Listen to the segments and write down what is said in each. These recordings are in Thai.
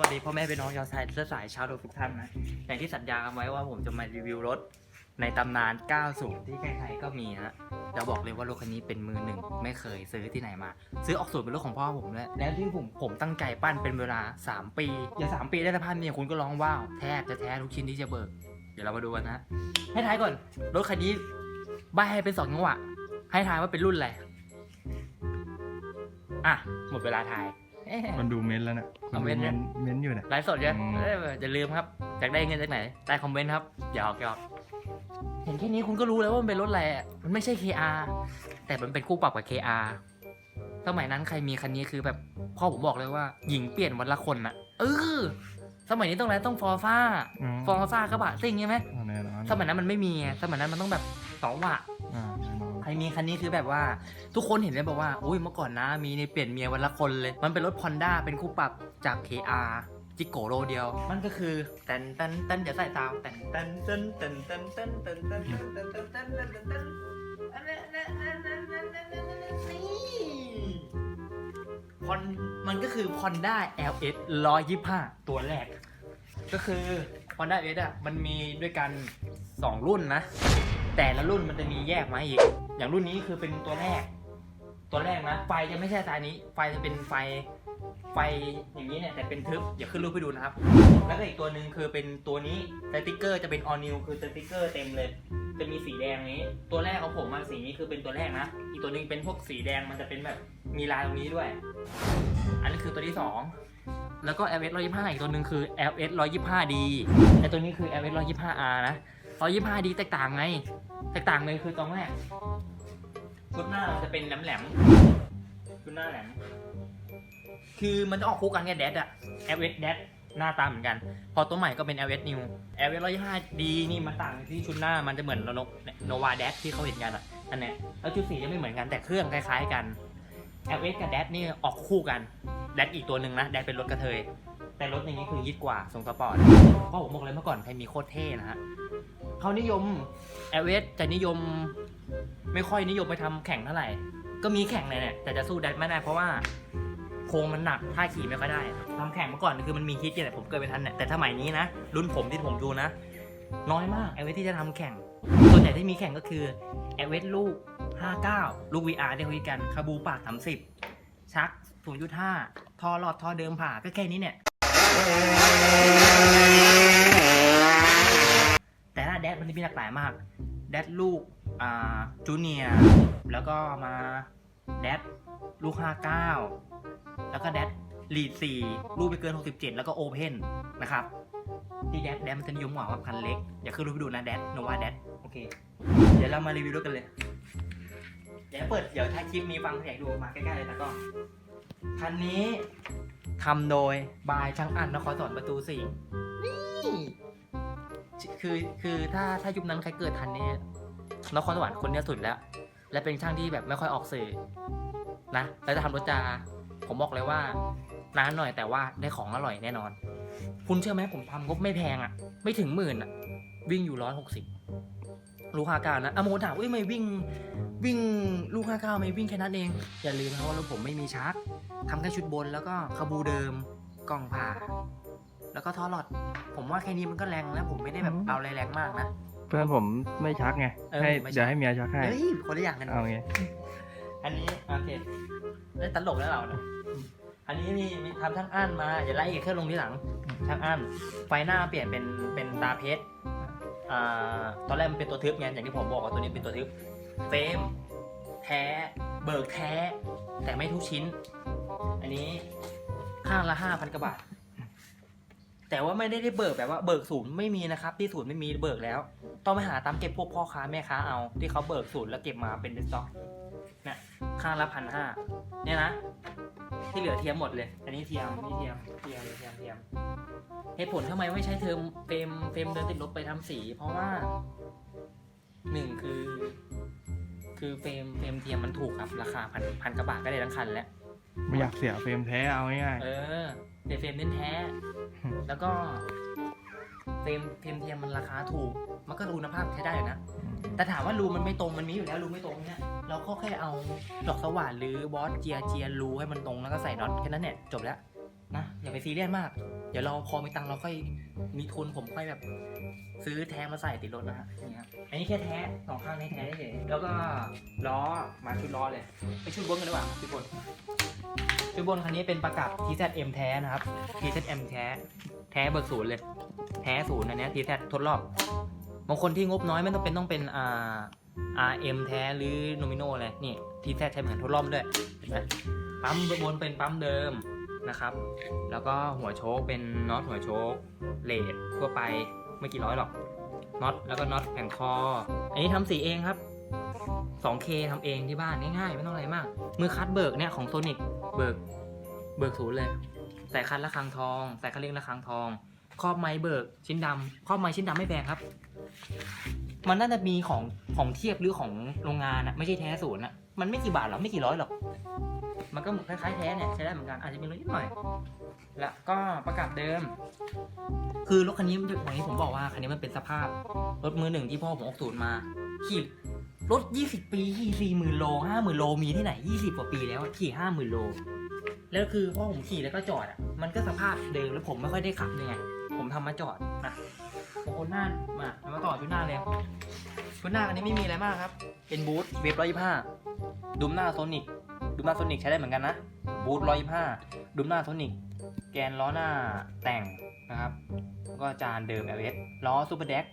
สวัสดีพ่อแม่พี่น้องชาวไทยเสื้อสายชาวโดทุกท่านนะอย่างที่สัญญากันไว้ว่าผมจะมารีวิวรถในตำนาน90ที่ใครๆก็มีนะจะบอกเลยว่ารถคันนี้เป็นมือหนึ่งไม่เคยซื้อที่ไหนมา ซื้อออกสูตรเป็นรถของพ่อผมเลยแล้วที่ผมผมตั้งใจปั้นเป็นเวลา 3 ปี อย่า 3 ปีได้สภาพนี้คุณก็ร้องว้าวแทบจะแท้ทุกชิ้นที่จะเบิก เดี๋ยวเรามาดูกันนะให้ทายก่อนรถคันนี้ใบให้เป็นสองจังหวะให้ทายว่าเป็นรุ่นอะไรอะหมดเวลาทาย เอ๊ะมันดูเม้นต์แล้วนะเอาเม้นต์เนี่ยเม้นต์อยู่เนี่ยไลฟ์สดใช่ไหมอืม เอ้ยอย่าลืมครับอยากได้เงินจากไหนใต้คอมเมนต์ครับหยอกหยอกเห็นแค่นี้คุณก็รู้แล้วว่ามันเป็นรถอะไรอะมันไม่ใช่ KR แต่มันเป็นคู่ปรับกับ KR สมัยนั้นใครมีคันนี้คือแบบพ่อผมบอกเลยว่า หญิงเปลี่ยนวันละคนอะเออสมัยนี้ต้องอะไรต้องฟอร์ซ่าอืมฟอร์ซ่ากระบะซิ่งใช่ไหม เอาแน่นอนสมัยนั้นมันไม่มีไงสมัยนั้นมันต้องแบบสองวะ อ่า แน่นอมีคันนี้คือแบบว่า ทุกคนเห็นเลยบอกว่าอุ้ยเมื่อก่อนนะมีในเปลี่ยนเมียวันละคนเลย มันเป็นรถ Honda เป็นคู่ปรับจาก KR จิโกโรเดียว มันก็คือแตนแตนแตนอย่าใส่ตามแตนแตนแตนแตนแตนแตนแตนแตนแตนแตนแตนแตนแตนแตนแตนพอนมันก็คือ Honda LS 125 ตัวแรก ก็คือ Honda LS อะ มันมีด้วยกัน 2 รุ่นนะ แต่ละรุ่นมันจะมีแยกมาอีก อย่างรุ่นนี้คือเป็นตัวแรก ตัวแรกนะ ไฟจะไม่ใช่สายนี้ ไฟจะเป็นไฟ ไฟอย่างนี้เนี่ยแต่เป็นทึบ อย่าขึ้นรูปไปดูนะครับ แล้วก็อีกตัวหนึ่งคือเป็นตัวนี้สติ๊กเกอร์จะเป็นออนิวคือสติ๊กเกอร์เต็มเลย จะมีสีแดงนี้ ตัวแรกของผมมาสีนี้คือเป็นตัวแรกนะ อีกตัวหนึงเป็นพวกสีแดงมันจะเป็นแบบมีลายตรงนี้ด้วย อันนี้คือตัวที่สองแล้วก็ LS 125 อีกตัวหนึ่งคือ LS 125D ไอตัวนี้คือ LS 125R นะ 125D แตกต่างไง แตกต่างเลยคือตรงแรกชุดหน้ามันจะเป็นแหลมแหลมๆชุดหน้าแหลม คือมันจะออกคู่กันไงแดดอะ LS แดดหน้าตาเหมือนกัน พอตัวใหม่ก็เป็น LS New LS 125D นี่มันต่างที่ชุดหน้ามันจะเหมือนโนวาแดดที่เขาเห็นกันอะอันเนี้ยแล้วชุดสีจะไม่เหมือนกันแต่เครื่องคล้ายๆกัน LS กับแดดนี่ออกคู่กันแดดอีกตัวหนึ่งนะแดดเป็นรถกระเทยแต่รถอย่างนี้คือยิดกว่าทรงสปอร์ตเพราะผมบอกเลยเมื่อก่อนใครมีโคตรเท่นะฮะ เขานิยม LS จะนิยม ไม่ค่อยนิยมไปทำแข่งเท่าไหร่ ก็มีแข่งเลยเนี่ยแต่จะสู้แดดไม่ได้เพราะว่าโครงมันหนักท่าขี่ไม่ค่อยได้ทำแข่งเมื่อก่อนคือมันมีฮิตเนี่ผมเกิดไม่ทันเนี่ยแต่สมัยนี้นะรุ่นผมที่ผมดูนะ น้อยมาก LS ที่จะทำแข่งส่วนใหญ่ที่มีแข่งก็คือ LS ลูก 59 ลูก VR ที่คุยกันคาบูปาก30 ชัก0.5ท่อหลอดท่อเดิมผ่าก็แค่นี้เนี่ย ดดมันจะมีหลากหลายมาก แดดลูกอ่าจูเนียร์แล้วก็มาแดดลูก 59 แล้วก็แดดลีด4ลูกไปเกิน 67 แล้วก็โอเพนนะครับที่แดดแดดมันจะนิยมกว่าว่าคันเล็ก อย่าขึ้นรูปไปดูนะแดดโนวาแดดโอเค เดี๋ยวเรามารีวิวรถกันเลย เดี๋ยวเปิด เดี๋ยวถ้าคลิปนี้ฟังเสียงดูมาใกล้ๆเลยนะก็คันนี้ทำโดยบายช่างอันนครสวรรค์ประตูสี่นี่ คือคือถ้าถ้ายุคนั้นใครเกิดทันเนี่ยนครสวรรค์คนเนี้ยสุดแล้ว และเป็นช่างที่แบบไม่ค่อยออกสื่อนะแล้วจะทำรถจา ผมบอกเลยว่านานหน่อยแต่ว่าได้ของอร่อยแน่นอน คุณเชื่อไหมผมทำงบไม่แพงอะ่ะ ไม่ถึงหมื่นอะ วิ่งอยู่ร้อยหกสิบลูกห้าเก้านะอะโมถามว่าไม่วิ่งวิ่งลูกห้าเก้าไม่วิ่งแค่นั้นเอง อย่าลืมนะว่ารถผมไม่มีชาร์จทำแค่ชุดบนแล้วก็คาบูเดิมกล่องผ่า แล้วก็ท่อหลอด ผมว่าแค่นี้มันก็แรงแล้วผมไม่ได้แบบเอาอะไรแรงมากนะ เพื่อนผมไม่ชักไง เออให้ไม่ชัก เดี๋ยวให้เมียชักให้ เฮ้ยคนละอย่างกัน เอาไง อันนี้โอเคได้ตลกแล้วเราเนี่ยอันนี้มีมีทำช่างอั้นมาเดี๋ยวไล่อีกเครื่องลงที่หลังช่างอั้นไฟหน้าเปลี่ยนเป็นเป็นตาเพชรอ่าตอนแรกมันเป็นตัวทึบไงอย่างที่ผมบอกว่าตัวนี้เป็นตัวทึบเฟรมแท้ เบิกแท้ แต่ไม่ทุกชิ้น อันนี้ข้างละห้าพันกว่าบาท แต่ว่าไม่ได้ได้เบิกแบบว่าเบิกศูนย์ไม่มีนะครับ ที่ศูนย์ไม่มีเบิกแล้ว ต้องไปหาตามเก็บพวกพ่อค้าแม่ค้าเอาที่เขาเบิกศูนย์แล้วเก็บมาเป็นสต็อกเนี่ยข้างละพันห้าเนี่ยนะที่เหลือเทียมหมดเลย อันนี้เทียมนี่เทียมเทียมเทียมเทียมเหตุผลทำไมไม่ใช้เทอมเฟรมเฟรมเดินติดลบไปทำสี เพราะว่าหนึ่งคือ คือเฟรมเฟรมเทียมมันถูกครับ ราคาพันพันกว่าบาทก็ได้ทั้งคันแล้วไม่อยากเสียเฟรมแท้เอาง่ายเออ แต่เฟรมเน้นแท้ แล้วก็เฟรมเฟรมเทียมมันราคาถูก มันก็คุณภาพใช้ได้อยู่นะๆแต่ถามว่ารูมันไม่ตรงมันมีอยู่แล้วรูไม่ตรงเนี่ย เราก็แค่เอาดอกสว่านหรือบอสเจียเจียรูให้มันตรงแล้วก็ใส่น็อตแค่นั้นเนี่ยจบแล้วนะอย่าไปซีเรียสมาก เดี๋ยวเราพอมีตังค์เราค่อยมีทุนผมค่อยแบบ ซื้อแท้มาใส่ติดรถนะฮะนี่ครับอันนี้แค่แท้สองข้างนี้แท้เฉยแล้วก็ล้อมาชุดล้อเลย ไปชุดบนกันดีกว่าชุดบน ชุดบนคันนี้เป็นประกับ TZM แท้นะครับ TZM แท้ แท้เบิกศูนย์เลย แท้ศูนย์อันนี้ TZ ทดรอบบางคนที่งบน้อยไม่ต้องเป็นต้องเป็นอ่า RM แท้หรือ Nomino อะไรนี่ TZ ใช้เหมือนทดรอบด้วยเห็นไหมปั๊มบนเป็นปั๊มเดิมนะครับ แล้วก็หัวโชคเป็นน็อตหัวโชคเลดทั่วไปไม่กี่ร้อยหรอกน็อตแล้วก็น็อตแผงคอ อันนี้ทำสีเองครับ 2K ทำเองที่บ้านง่ายๆ ไม่ต้องอะไรมาก มือคัดเบิกเนี่ยของโซนิกเบิกเบิกศูนย์เลยใส่คันละครังทองใส่คันเร่งละครังทอง ครอบไม้เบิกชิ้นดำครอบไม้ชิ้นดำไม่แพงครับ มันน่าจะมีของของเทียบหรือของโรงงานอะไม่ใช่แท้ศูนย์อะมันไม่กี่บาทหรอกไม่กี่ร้อยหรอกมันก็คล้ายๆแท้เนี่ยใช้ได้เหมือนกันอาจจะมีลดนิดหน่อย แล้วก็ประกับเดิม คือรถคันนี้อย่างที่ผมบอกว่าคันนี้มันเป็นสภาพรถมือหนึ่งที่พ่อผมออกศูนย์มา ขี่ รถ 20 ปีขี่สี่หมื่นโลห้าหมื่นโล มีที่ไหน 20 กว่าปีแล้วขี่ห้าหมื่นโล แล้วคือพอผมขี่แล้วก็จอดอะ มันก็สภาพเดิมแล้วผมไม่ค่อยได้ขับเลยไง ผมทำมาจอดนะโอ้หน้ามามาต่อชุดหน้าเลยชุดหน้าอันนี้ไม่มีอะไรมากครับ เป็นบูทเวฟร้อยยี่ห้าดุมหน้าโซนิกดุมหน้าโซนิกใช้ได้เหมือนกันนะ บูทร้อยยี่ห้าดุมหน้าโซนิกแกนล้อหน้าแต่งนะครับ แล้วก็จานเดิม LS ล้อซูเปอร์เด็ก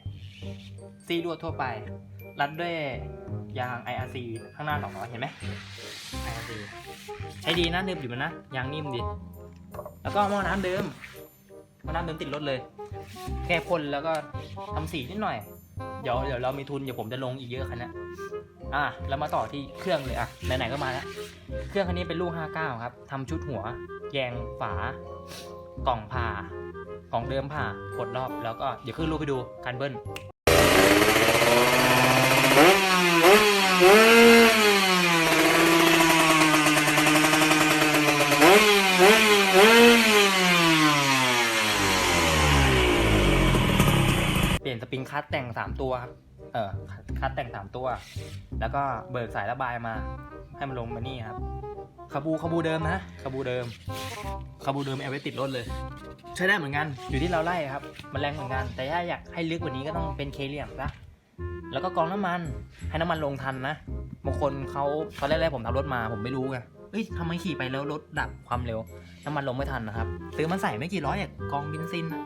ซีรวดทั่วไป รัดด้วยยาง IRC ข้างหน้าสองล้อเห็นไหม IRC ใช้ดีนะเดิมอยู่มันนะยางนิ่มดี แล้วก็หม้อน้ำเดิมหม้อน้ำเดิมติดรถเลย แค่พ่นแล้วก็ทำสีนิดหน่อย เดี๋ยวเดี๋ยวเรามีทุนเดี๋ยวผมจะลงอีกเยอะคันนะอะแล้วมาต่อที่เครื่องเลยอะไหนๆก็มาแล้วเครื่องคันนี้เป็นลูก 59 ครับทำชุดหัว แยงฝากล่องผ่ากล่องเดิมผ่ากดรอบแล้วก็เดี๋ยวขึ้นรูปไปดูคันเบิ้ล เปลี่ยนสปริงคัตแต่ง 3 ตัวครับ เออคัตแต่ง 3 ตัว แล้วก็เบิกสายระบายมา ให้มันลงมานี่ครับคาบูคาบูเดิมนะคาบูเดิมคาบูเดิมเอาไว้ติดรถเลย ใช้ได้เหมือนกัน อยู่ที่เราไล่ครับ มันแรงเหมือนกัน แต่ถ้าอยากให้ลึกกว่านี้ก็ต้องเป็นเคเลียมนะ แล้วก็กรองน้ำมัน ให้น้ำมันลงทันนะบางคนเขาตอนแรกๆผมทำรถมาผมไม่รู้ไงเอ้ยทำไมขี่ไปแล้วรถดับความเร็ว น้ำมันลงไม่ทันนะครับซื้อมาใส่ไม่กี่ร้อยอะกองเบนซินอะ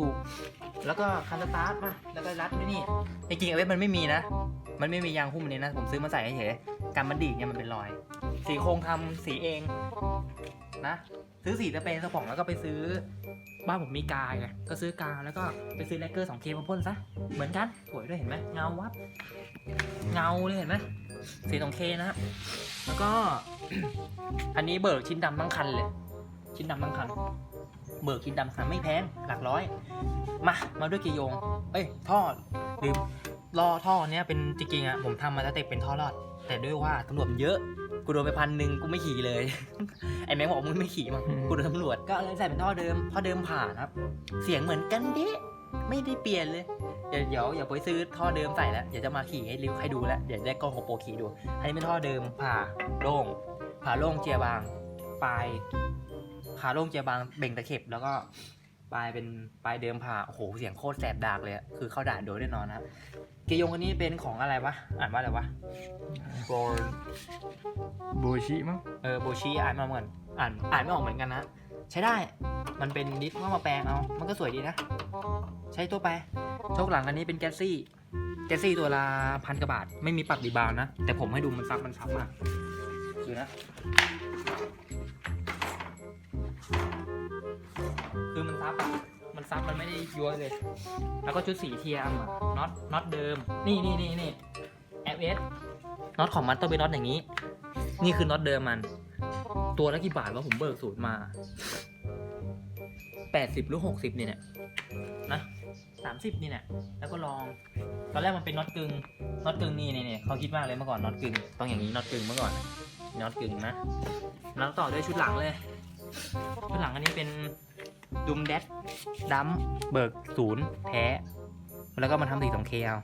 ถูกๆแล้วก็คันสตาร์ทมาแล้วก็รัดไว้นี่จริงๆเอาไว้มันไม่มีนะ มันไม่มียางหุ้มอันนี้นะ ผมซื้อมาใส่เฉยๆการมันดีดเนี่ยมันเป็นรอย สีโครงทำสีเอง นะ ซื้อสีสเปรย์สปองแล้วก็ไปซื้อ บ้านผมมีกายไงก็ซื้อกาวแล้วก็ไปซื้อแลกเกอร์ 2K มาพ่นซะ เหมือนกันสวยด้วยเห็นไหมเงาวับ เงาเลยเห็นไหมสี 2K นะครับแล้วก็ อันนี้เบิกชิ้นดำทั้งคันเลย ชิ้นดำทั้งคัน เบิกชิ้นดำคันไม่แพงหลักร้อย มา มาด้วยกีโยง เอ้ยท่อลืมล่อท่อเนี้ยเป็นจริงๆอะผมทำมาตั้งแต่เป็นท่อรอด แต่ด้วยว่าตำรวจมันเยอะ กูโดนไปพันหนึ่งกูไม่ขี่เลย ไอ้แม่งบอกมึงไม่ขี่มั้งกูโดนตำรวจก็เลยใส่เป็นท่อเดิมท่อเดิมผ่านครับ เสียงเหมือนกันเด้ไม่ได้เปลี่ยนเลย เดี๋ยวเดี๋ยวอย่าไปซื้อท่อเดิมใส่แล้วเดี๋ยวจะมาขี่ให้ริวให้ดูแล้วเดี๋ยวได้กล้องของโปรขี่ดู อันนี้เป็นท่อเดิมผ่าโล่งผ่าโล่งเจียบางปลายผ่าโล่งเจียบางเบ่งตะเข็บแล้วก็ป ลายเป็นปลายเดิมผ่าโอ้โหเสียงโคตรแสบดากเลยอะคือเข้าด่านโดยแน่นอนนะครับเกยงคนนี้เป็นของอะไรวะอ่านว่าอะไรวะโบโบชิมั้งเออโบชีอ่านมาเหมือนอ่านอ่านไม่ออกเหมือนกันนะใช้ได้มันเป็นดิสว่ามาแปลงเอามันก็สวยดีนะ ใช้ตัวไปโชคหลังอันนี้เป็นแกสซี่แกสซี่ตัวละพันกว่าบาท ไม่มีปรับรีบาวน์นะ แต่ผมให้ดูมันซับมันซับมากดูนะคือมัน ซับอะมันซับมันไม่ได้ย้วยเลย แล้วก็ชุดสีเทียมอะน็อตน็อตเดิม นี่นี่นี่นี่ FS น็อตของมันต้องเป็นน็อตอย่างนี้ นี่คือน็อตเดิมมัน ตัวละกี่บาทวะผมเบิกสูตรมาแปดสิบหรือหกสิบเนี่ยนะสามสิบนี่เนี่ยแล้วก็ลอง ตอนแรกมันเป็นน็อตกึ่งน็อตกึ่งนี่เนี่นี่เขาคิดมากเลยเมื่อก่อนน็อตกึ่งต้องอย่างนี้น็อตกึ่งเมื่อก่อนน็อตกึ่งนะแล้วต่อด้วยชุดหลังเลย ชุดหลังอันนี้เป็น ดุมแดดดัมเบิกศูนย์แท้แล้วก็มาทำสีสองเคเอา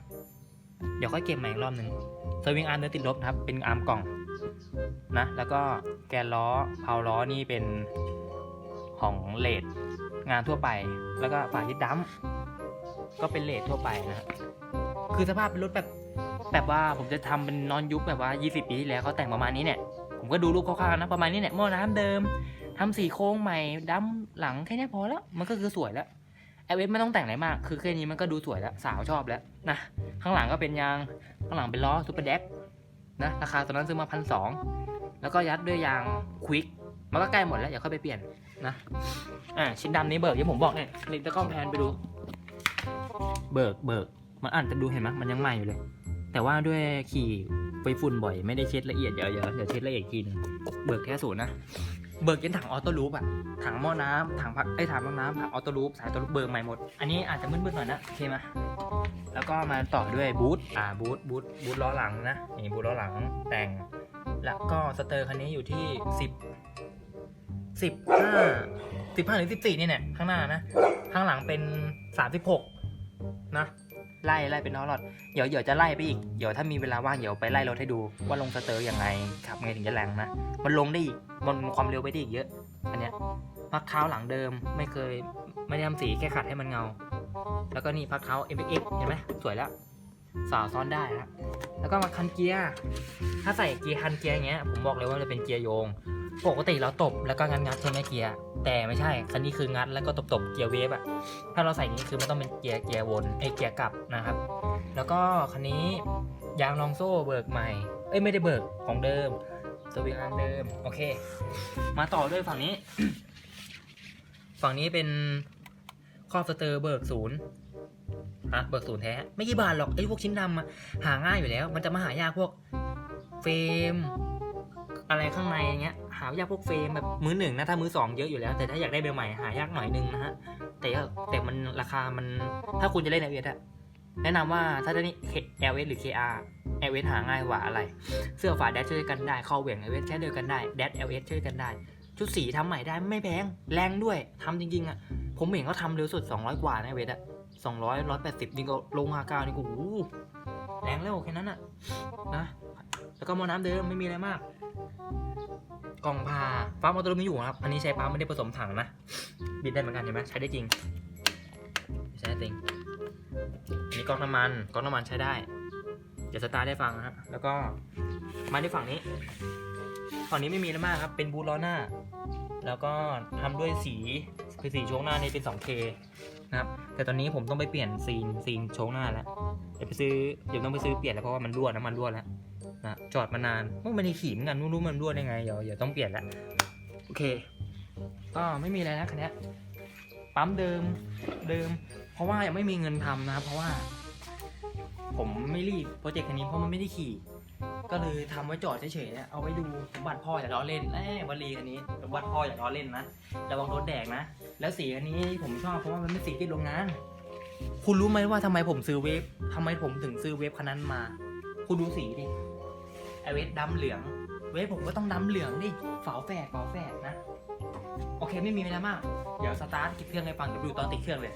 เดี๋ยวค่อยเก็บใหม่อีกรอบหนึ่งสวิงอาร์มเนื้อติดลบนะครับ เป็นอาร์มกล่องนะ แล้วก็แกนล้อเพาล้อนี่เป็นของเลดงานทั่วไป แล้วก็ฝายึดดัมก็เป็นเลททั่วไปนะคือสภาพเป็นรถแบบแบบว่าผมจะทำเป็นนอนยุคแบบว่า 20 ปีที่แล้วเขาแต่งประมาณนี้เนี่ย ผมก็ดูรูปคร่าวๆนะประมาณนี้เนี่ยหม้อน้ำเดิม ทำสีโค้งใหม่ดัมหลังแค่นี้พอแล้ว มันก็คือสวยแล้วเอเวไม่ต้องแต่งอะไรมาก คือแค่นี้มันก็ดูสวยแล้วสาวชอบแล้วนะข้างหลังก็เป็นยางข้างหลังเป็นล้อซูเปอร์เด็กนะราคาตอนนั้นซื้อมาพันสองแล้วก็ยัดด้วยยางควิกมันก็ใกล้หมดแล้วอย่าค่อยไปเปลี่ยนนะอ่าชิ้นดำนี้เบิกที่ผมบอกเนี่ยลิงตะกล้องแพนไปดู เบิกเบิกมันอ่านจะดูเห็นไหมมันยังใหม่อยู่เลย แต่ว่าด้วยขี่ไปฝุ่นบ่อยไม่ได้เช็ดละเอียดเดี๋ยวเดี๋ยวเดี๋ยวเช็ดละเอียดกทีนึงเบิกแค่ศูนย์นะเบิกยันถังออโต้ลูปอะถังหม้อน้ำถังพักไอ้ยถังรองน้ำถังออโต้ลูปสายออโต้ลูปเบิกใหม่หมด อันนี้อาจจะมืดๆหน่อยนะโอเคไหมแล้วก็มาต่อด้วยบูทอ่าบูทบูทบูทล้อหลังนะนี่บูทล้อหลังแต่ง แล้วก็สเตอร์คันนี้อยู่ที่สิบสิบห้าสิบห้าหรือสิบสี่นี่เนี่ยข้างหน้านะ ข้างหลังเป็นสามสิบหกนะ ไล่ไล่เป็นล้อหลอดเดี๋ยวเดี๋ยวจะไล่ไปอีกเดี๋ยวถ้ามีเวลาว่างเดี๋ยวไปไล่รถให้ดูว่าลงสเตอร์ยังไงขับไงถึงจะแรงนะมันลงได้อีกมันความเร็วไปได้อีกเยอะ อันเนี้ยพักเท้าหลังเดิมไม่เคยไม่ได้ทำสีแค่ขัดให้มันเงา แล้วก็นี่พักเท้า m x เห็นไหมสวยแล้วสาวซ้อนได้ครับแล้วก็มาคันเกียร์ถ้าใส่เกียร์คันเกียร์อย่างเงี้ยผมบอกเลยว่าจะเป็นเกียร์โยง ปกติเราตบแล้วก็งัดงัดใช่ไหมเกียร์ แต่ไม่ใช่ คันนี้คืองัดแล้วก็ตบตบเกียร์เวฟอะถ้าเราใส่นี้คือมันต้องเป็นเกียร์เกียร์วนไอเกียร์กลับนะครับ แล้วก็คันนี้ยางรองโซ่เบิกใหม่ เอ้ยไม่ได้เบิกของเดิมสวิงอันเดิม โอเค มาต่อด้วยฝั่งนี้ ฝั่งนี้เป็นครอบสเตอร์เบิกศูนย์ฮะเบิกศูนย์แท้ ไม่กี่บาทหรอกไอ้พวกชิ้นดำอะหาง่ายอยู่แล้ว มันจะมาหายากพวกเฟรมอะไรข้างในอย่างเงี้ยายากพวกเฟรมแบบมือหนึ่งนะถ้ามือสองเยอะอยู่แล้ว แต่ถ้าอยากได้เบลใหม่หายากหน่อยนึงนะฮะแต่ก็แต่มันราคามันถ้าคุณจะเล่น l อ s อะแนะนำว่าถ้าจะนี่ l s หรือ KR l s หาง่ายกว่าอะไร เสื้อฝาแดชช่วยกันได้ข้าเหวี่ยง l s ใช้เดียวกันได้แดช l s ช่วยกันได้ ชุดสีทำใหม่ได้ไม่แพงแรงด้วยทำจริงๆอะผมเห็นเขาทำเร็วสุด 200 กว่านะเวทอะ200 180นี่ก็ลงมาเก้านี่ก็โอ้โหแรงแล้วแค่นั้นอะนะแล้วก็มอน้ำเดิมไม่มีอะไรมาก กล่องพาปั๊มออโต้ลูมีอยู่ครับ อันนี้ใช้ปั๊มไม่ได้ผสมถังนะ บิดได้เหมือนกันเห็นไหมใช้ได้จริง ใช้ได้จริงอันนี้ก๊อกน้ำมันก๊อกน้ำมันใช้ได้ เดี๋ยวสตาร์ได้ฟังนะฮะ แล้วก็มาที่ฝั่งนี้ ฝั่งนี้ไม่มีอะไรมากครับ เป็นบูทล้อหน้า แล้วก็ทำด้วยสีคือสีโชคหน้านี่เป็น 2K นะครับ แต่ตอนนี้ผมต้องไปเปลี่ยนซีนซีนโชคหน้าแล้ว เดี๋ยวไปซื้อเดี๋ยวต้องไปซื้อเปลี่ยนแล้วเพราะว่ามันรั่วน้ำมันรั่วแล้ว นะจอดมานานมันไม่ได้ขี่เหมือนกันรู้มันรั่วได้ไงเดี๋ยวเดี๋ยวต้องเปลี่ยนแล้วโอเคก็ไม่มีอะไรนะคันนี้ปั๊มเดิมเดิม เพราะว่ายังไม่มีเงินทำนะครับเพราะว่า ผมไม่รีบโปรเจกต์คันนี้เพราะมันไม่ได้ขี่ ก็เลยทำไว้จอดเฉยๆนะเอาไว้ดูสมบัติพ่ออย่าล้อเล่นแน่วลีคันนี้สมบัติพ่ออย่าล้อเล่นนะระวังโดนแดกนะ แล้วสีคันนี้ผมชอบเพราะว่ามันเป็นสีติดโรงงานคุณรู้ไหมว่าทำไมผมซื้อเวฟทำไมผมถึงซื้อเวฟคันนั้นมา คุณดูสีดิ ไอเวฟดำเหลือง เวฟผมก็ต้องดำเหลืองดิฝาแฝดฝาแฝดนะ โอเคไม่มีอะไรมาก เดี๋ยวสตาร์ทติดเครื่องให้ฟังเดี๋ยวดูตอนติดเครื่องเลย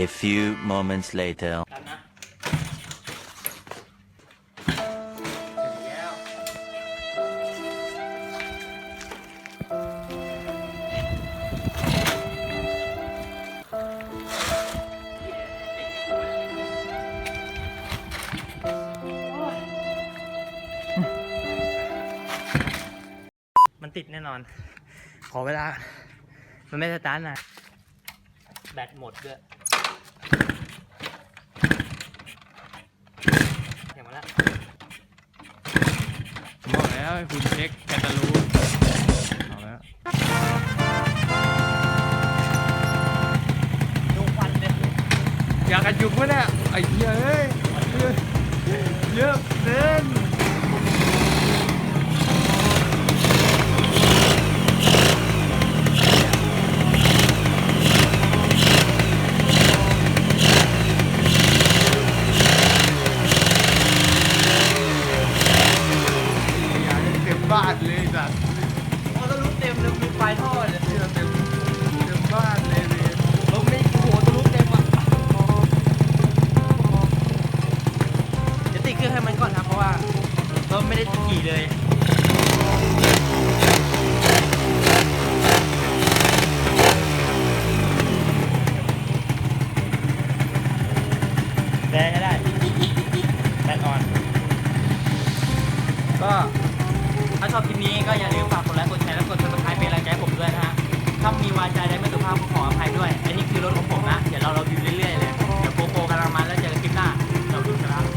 A few moments later. ดันนะ มันติดแน่นอน ขอเวลา มันไม่สตาร์ทนะ แบตหมดด้วยเดี๋ยวมาแล้วผมบอกแล้วให้คุณเช็คแคตตาลูปเอาแล้วดูควันเลยอยากกันยุงวะเนี่ยไอ้เหี้ยเอ้ยเยอะเยอะเกิน เราไม่ได้ขี่เลย